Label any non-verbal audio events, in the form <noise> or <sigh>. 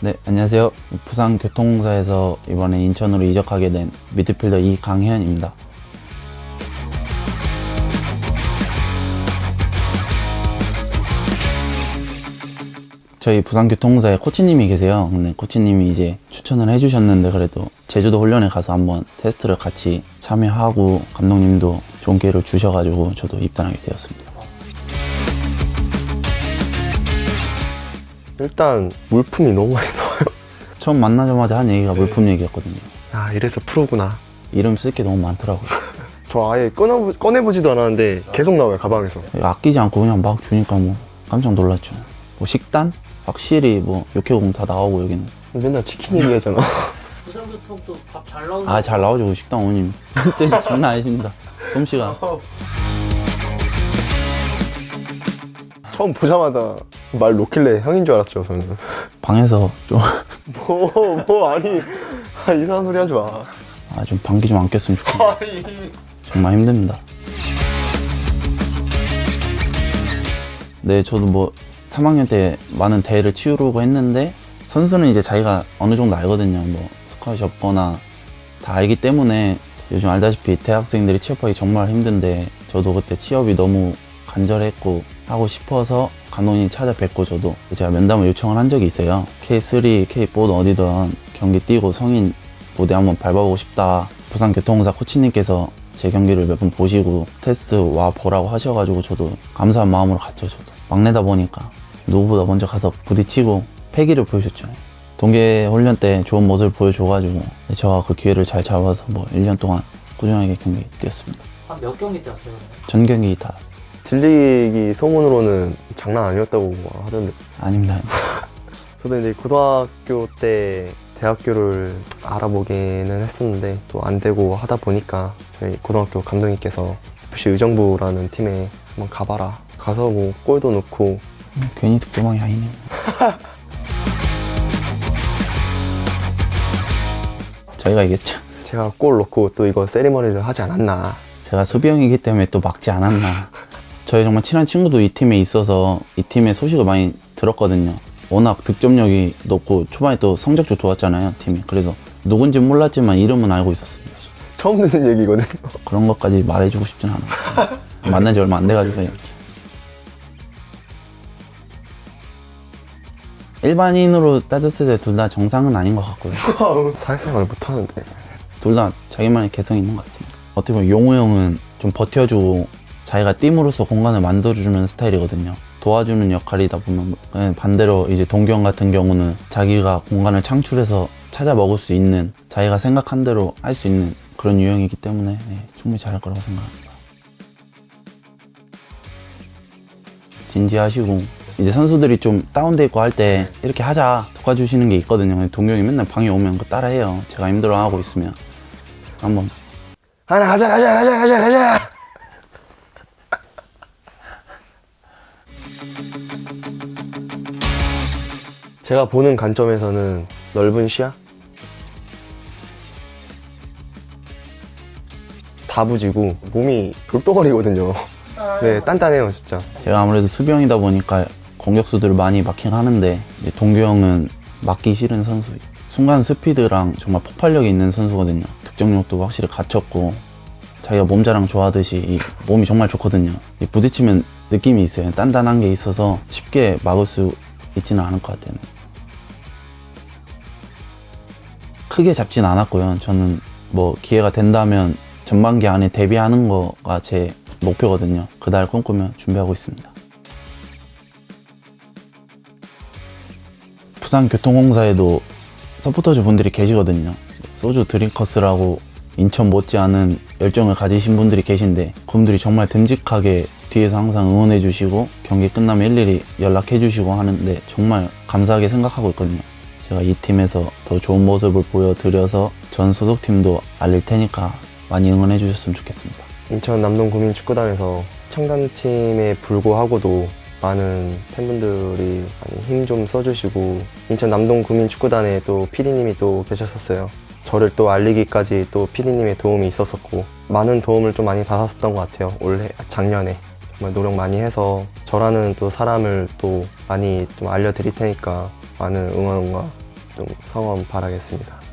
네, 안녕하세요. 부산 교통공사에서 이번에 인천으로 이적하게 된 미드필더 이강현입니다. 저희 부산교통공사에 코치님이 계세요. 근데 코치님이 이제 추천을 해주셨는데 그래도 제주도 훈련에 가서 한번 테스트를 같이 참여하고 감독님도 좋은 기회를 주셔가지고 저도 입단하게 되었습니다. 일단 물품이 너무 많이 나와요. 처음 만나자마자 한 얘기가 물품 얘기였거든요. 아 이래서 프로구나. 이름 쓸 게 너무 많더라고요. <laughs> 저 아예 꺼내, 꺼내보지도 않았는데 계속 나와요 가방에서. 아끼지 않고 그냥 막 주니까 뭐 깜짝 놀랐죠. 뭐 식단? 확실히 뭐 육해공 다 나오고 여기는 맨날 치킨 얘기하잖아. <laughs> 부산교통도 밥 잘 나오는 아 잘 나오죠 그 식당 어머님 진짜 장난 아니십니다 솜씨가 <laughs> 처음 보자마자 말 놓길래 형인 줄 알았죠 저는. 방에서 좀 <laughs> 뭐, 뭐 아니 아, 이상한 소리 하지 마. 아, 좀 방귀 좀 안 꼈으면 좋겠네요. 정말 힘듭니다. 네, 저도 뭐 3학년 때 많은 대회를 치르고 했는데 선수는 이제 자기가 어느 정도 알거든요. 뭐 스쿼시 접거나 다 알기 때문에 요즘 알다시피 대학생들이 취업하기 정말 힘든데 저도 그때 취업이 너무 간절했고 하고 싶어서 감독님 찾아뵙고 저도 제가 면담을 요청을 한 적이 있어요. K3, K4든 어디든 경기 뛰고 성인 무대 한번 밟아보고 싶다. 부산 교통공사 코치님께서 제 경기를 몇 번 보시고 테스트 와 보라고 하셔가지고 저도 감사한 마음으로 갔죠. 저도 막내다 보니까 누구보다 먼저 가서 부딪히고 패기를 보여줬죠. 동계 훈련 때 좋은 모습을 보여줘가지고 저가 그 기회를 잘 잡아서 뭐 1년 동안 꾸준하게 경기 뛰었습니다. 한 몇 경기 뛰었어요? 전 경기 다 들리기 소문으로는 장난 아니었다고 하던데. 아닙니다. <laughs> 저도 이제 고등학교 때 대학교를 알아보기는 했었는데 또 안 되고 하다 보니까 저희 고등학교 감독님께서 FC 의정부라는 팀에 한번 가봐라. 가서 뭐 골도 넣고 괜히 득도망이 아니네요. <laughs> 저희가 이겼죠. 제가 골 넣고 또 이거 세리머니를 하지 않았나. 제가 수비형이기 때문에 또 막지 않았나. 저희 정말 친한 친구도 이 팀에 있어서 이 팀의 소식을 많이 들었거든요. 워낙 득점력이 높고 초반에 또 성적도 좋았잖아요, 팀이. 그래서 누군지 몰랐지만 이름은 알고 있었습니다. 처음 듣는 얘기거든요. 그런 것까지 말해주고 싶진 않아요. <laughs> 만난 지 얼마 안 돼가지고요. 일반인으로 따졌을 때 둘 다 정상은 아닌 것 같고요. <laughs> 사회생활을 못하는데. 둘 다 자기만의 개성이 있는 것 같습니다. 어떻게 보면 용호 형은 좀 버텨주고 자기가 팀으로서 공간을 만들어주는 스타일이거든요. 도와주는 역할이다 보면 예, 반대로 이제 형 같은 경우는 자기가 공간을 창출해서 찾아 먹을 수 있는 자기가 생각한 대로 할 수 있는 그런 유형이기 때문에 예, 충분히 잘할 거라고 생각합니다. 진지하시고 이제 선수들이 좀 다운돼 있고 할 때 이렇게 하자 도와주시는 게 있거든요. 동규 형이 맨날 방에 오면 그거 따라 해요. 제가 힘들어하고 있으면 한번 하나 가자 가자 가자 가자 가자. 제가 보는 관점에서는 넓은 시야? 다부지고 몸이 돌덩어리거든요. 네, 단단해요, 진짜. 제가 아무래도 수비형이다 보니까 공격수들을 많이 마킹하는데 동규 형은 맞기 싫은 선수. 순간 스피드랑 정말 폭발력이 있는 선수거든요. 득점력도 확실히 갖췄고 자기가 몸자랑 좋아하듯이 이 몸이 정말 좋거든요. 이 부딪히면 느낌이 있어요. 단단한 게 있어서 쉽게 막을 수 있지는 않을 것 같아요. 크게 잡진 않았고요. 저는 뭐 기회가 된다면 전반기 안에 데뷔하는 거가 제 목표거든요. 그달 꿈꾸며 준비하고 있습니다. 부산교통공사에도 서포터즈 분들이 계시거든요. 소주 드링커스라고 인천 못지않은 열정을 가지신 분들이 계신데 그분들이 정말 듬직하게 뒤에서 항상 응원해 주시고 경기 끝나면 일일이 연락해 주시고 하는데 정말 감사하게 생각하고 있거든요. 제가 이 팀에서 더 좋은 모습을 보여드려서 전 소속팀도 알릴 테니까 많이 응원해 주셨으면 좋겠습니다. 인천 남동구민 축구단에서 청단팀에 불구하고도 많은 팬분들이 힘 좀 써주시고 인천 남동 구민 축구단에 또 PD님이 또 계셨었어요. 저를 또 알리기까지 또 PD님의 도움이 있었었고 많은 도움을 좀 많이 받았었던 것 같아요. 올해 작년에 정말 노력 많이 해서 저라는 또 사람을 또 많이 좀 알려드릴 테니까 많은 응원과 좀 성원 바라겠습니다.